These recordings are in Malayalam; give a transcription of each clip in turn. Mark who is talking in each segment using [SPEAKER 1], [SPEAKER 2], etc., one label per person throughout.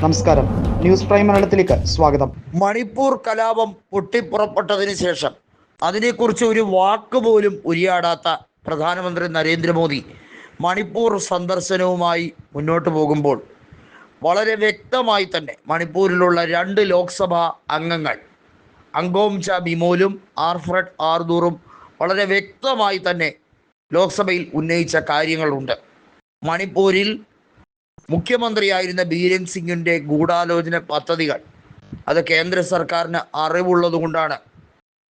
[SPEAKER 1] നമസ്കാരം. ന്യൂസ് പ്രൈം മലയാളത്തിലേക്ക് സ്വാഗതം.
[SPEAKER 2] മണിപ്പൂർ കലാപം പൊട്ടിപ്പുറപ്പെട്ടതിന് ശേഷം അതിനെക്കുറിച്ച് ഒരു വാക്ക് പോലും ഉരിയാടാത്ത പ്രധാനമന്ത്രി നരേന്ദ്രമോദി മണിപ്പൂർ സന്ദർശനവുമായി മുന്നോട്ട് പോകുമ്പോൾ വളരെ വ്യക്തമായി തന്നെ മണിപ്പൂരിലുള്ള രണ്ട് ലോക്സഭാ അംഗങ്ങൾ അങ്കോം ച ബിമോലും ആർഫ്രഡ് ആർദൂറും വളരെ വ്യക്തമായി തന്നെ ലോക്സഭയിൽ ഉന്നയിച്ച കാര്യങ്ങളുണ്ട്. മണിപ്പൂരിൽ മുഖ്യമന്ത്രിയായിരുന്ന ബീരൻ സിംഗിന്റെ ഗൂഢാലോചന പദ്ധതികൾ അത് കേന്ദ്ര സർക്കാരിന് അറിവുള്ളതുകൊണ്ടാണ്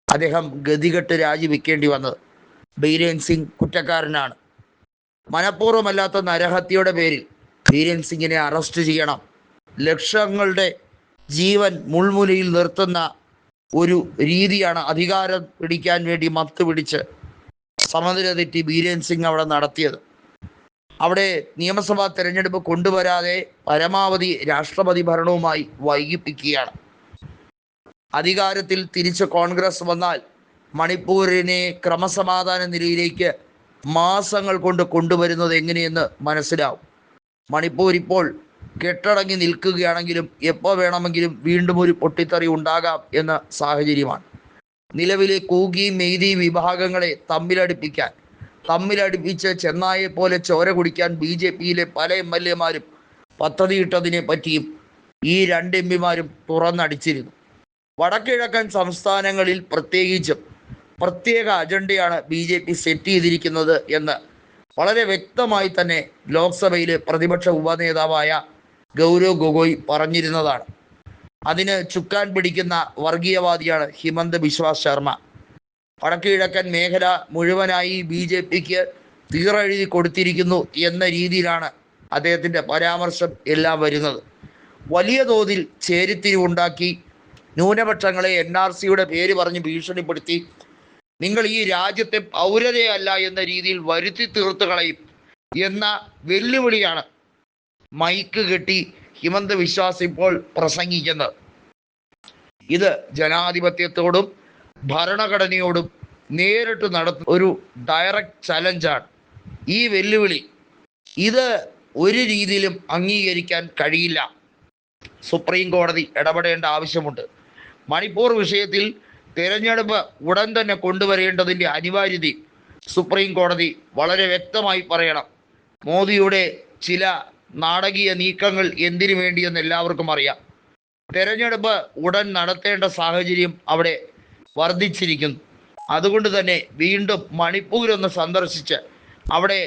[SPEAKER 2] അദ്ദേഹം ഗതികെട്ട് രാജിവെക്കേണ്ടി വന്നത്. ബീരൻ സിംഗ് കുറ്റക്കാരനാണ്. മനഃപൂർവമല്ലാത്ത നരഹത്യയുടെ പേരിൽ ബീരൻ സിംഗിനെ അറസ്റ്റ് ചെയ്യണം. ലക്ഷങ്ങളുടെ ജീവൻ മുൾമുലയിൽ നിർത്തുന്ന ഒരു രീതിയാണ് അധികാരം പിടിക്കാൻ വേണ്ടി മത്ത് പിടിച്ച് സമനില തെറ്റി ബീരൻ സിംഗ് അവിടെ നടത്തിയത്. അവിടെ നിയമസഭാ തെരഞ്ഞെടുപ്പ് കൊണ്ടുവരാതെ പരമാവധി രാഷ്ട്രപതി ഭരണവുമായി വൈകിപ്പിക്കുകയാണ്. അധികാരത്തിൽ തിരിച്ച് കോൺഗ്രസ് വന്നാൽ മണിപ്പൂരിനെ ക്രമസമാധാന നിലയിലേക്ക് മാസങ്ങൾ കൊണ്ട് കൊണ്ടുവരുന്നത് എങ്ങനെയെന്ന് മനസ്സിലാവും. മണിപ്പൂർ ഇപ്പോൾ കെട്ടടങ്ങി നിൽക്കുകയാണെങ്കിലും എപ്പോൾ വേണമെങ്കിലും വീണ്ടും ഒരു പൊട്ടിത്തെറി ഉണ്ടാകാം എന്ന സാഹചര്യമാണ്. നിലവിലെ കൂകി മെയ്തി വിഭാഗങ്ങളെ തമ്മിലടിപ്പിക്കാൻ തമ്മിലടിപ്പിച്ച് ചെന്നായെ പോലെ ചോര കുടിക്കാൻ ബി ജെ പിയിലെ പല എം എൽ എമാരും പദ്ധതിയിട്ടതിനെ പറ്റിയും ഈ രണ്ട് എം പിമാരും തുറന്നടിച്ചിരുന്നു. വടക്കിഴക്കൻ സംസ്ഥാനങ്ങളിൽ പ്രത്യേകിച്ചും പ്രത്യേക അജണ്ടയാണ് ബി ജെ പി സെറ്റ് ചെയ്തിരിക്കുന്നത് എന്ന് വളരെ വ്യക്തമായി തന്നെ ലോക്സഭയിലെ പ്രതിപക്ഷ ഉപനേതാവായ ഗൗരവ് ഗൊഗോയ് പറഞ്ഞിരുന്നതാണ്. അതിന് ചുക്കാൻ പിടിക്കുന്ന വർഗീയവാദിയാണ് ഹിമന്ത് ബിശ്വാസ് ശർമ്മ. വടക്ക് കിഴക്കൻ മേഖല മുഴുവനായി ബി ജെ പിക്ക് തീറെഴുതി കൊടുത്തിരിക്കുന്നു എന്ന രീതിയിലാണ് അദ്ദേഹത്തിന്റെ പരാമർശം എല്ലാം വരുന്നത്. വലിയ തോതിൽ ചേരിത്തിരിവുണ്ടാക്കി ന്യൂനപക്ഷങ്ങളെ എൻ ആർ സിയുടെ പേര് പറഞ്ഞ് ഭീഷണിപ്പെടുത്തി നിങ്ങൾ ഈ രാജ്യത്തെ പൗരതയല്ല എന്ന രീതിയിൽ വരുത്തി തീർത്ത് കളയും എന്ന വെല്ലുവിളിയാണ് മൈക്ക് കെട്ടി ഹിമന്ത് വിശ്വാസ് ഇപ്പോൾ പ്രസംഗിക്കുന്നത്. ഇത് ജനാധിപത്യത്തോടും ഭരണഘടനയോടും നേരിട്ട് നടത്തുന്ന ഒരു ഡയറക്റ്റ് ചലഞ്ചാണ് ഈ വെല്ലുവിളി. ഇത് ഒരു രീതിയിലും അംഗീകരിക്കാൻ കഴിയില്ല. സുപ്രീം കോടതി ഇടപെടേണ്ട ആവശ്യമുണ്ട്. മണിപ്പൂർ വിഷയത്തിൽ തിരഞ്ഞെടുപ്പ് ഉടൻ തന്നെ കൊണ്ടുവരേണ്ടതിന്റെ അനിവാര്യത സുപ്രീം കോടതി വളരെ വ്യക്തമായി പറയണം. മോദിയുടെ ചില നാടകീയ നീക്കങ്ങൾ എന്തിനു വേണ്ടിയെന്ന് എല്ലാവർക്കും അറിയാം. തെരഞ്ഞെടുപ്പ് ഉടൻ നടത്തേണ്ട സാഹചര്യം അവിടെ വർദ്ധിച്ചിരിക്കുന്നു. അതുകൊണ്ട് തന്നെ വീണ്ടും മണിപ്പൂരൊന്ന് സന്ദർശിച്ച് അവിടെ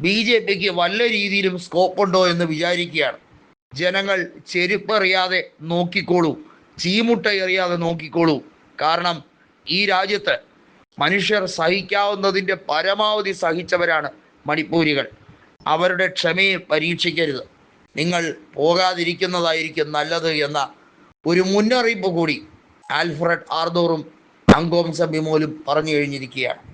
[SPEAKER 2] ബി ജെ പിക്ക് വല്ല രീതിയിലും സ്കോപ്പ് ഉണ്ടോ എന്ന് വിചാരിക്കുകയാണ്. ജനങ്ങൾ ചെരുപ്പറിയാതെ നോക്കിക്കോളൂ. ചീമുട്ട എറിയാതെ നോക്കിക്കോളൂ. കാരണം ഈ രാജ്യത്ത് മനുഷ്യർ സഹിക്കാവുന്നതിന്റെ പരമാവധി സഹിച്ചവരാണ് മണിപ്പൂരികൾ. അവരുടെ ക്ഷമയെ പരീക്ഷിക്കരുത്. നിങ്ങൾ പോകാതിരിക്കുന്നതായിരിക്കും നല്ലത് എന്ന ഒരു മുന്നറിയിപ്പ് കൂടി ആൽഫ്രഡ് ആർദോറും അങ്കോം സബിമോലും പറഞ്ഞു കഴിഞ്ഞിരിക്കുകയാണ്.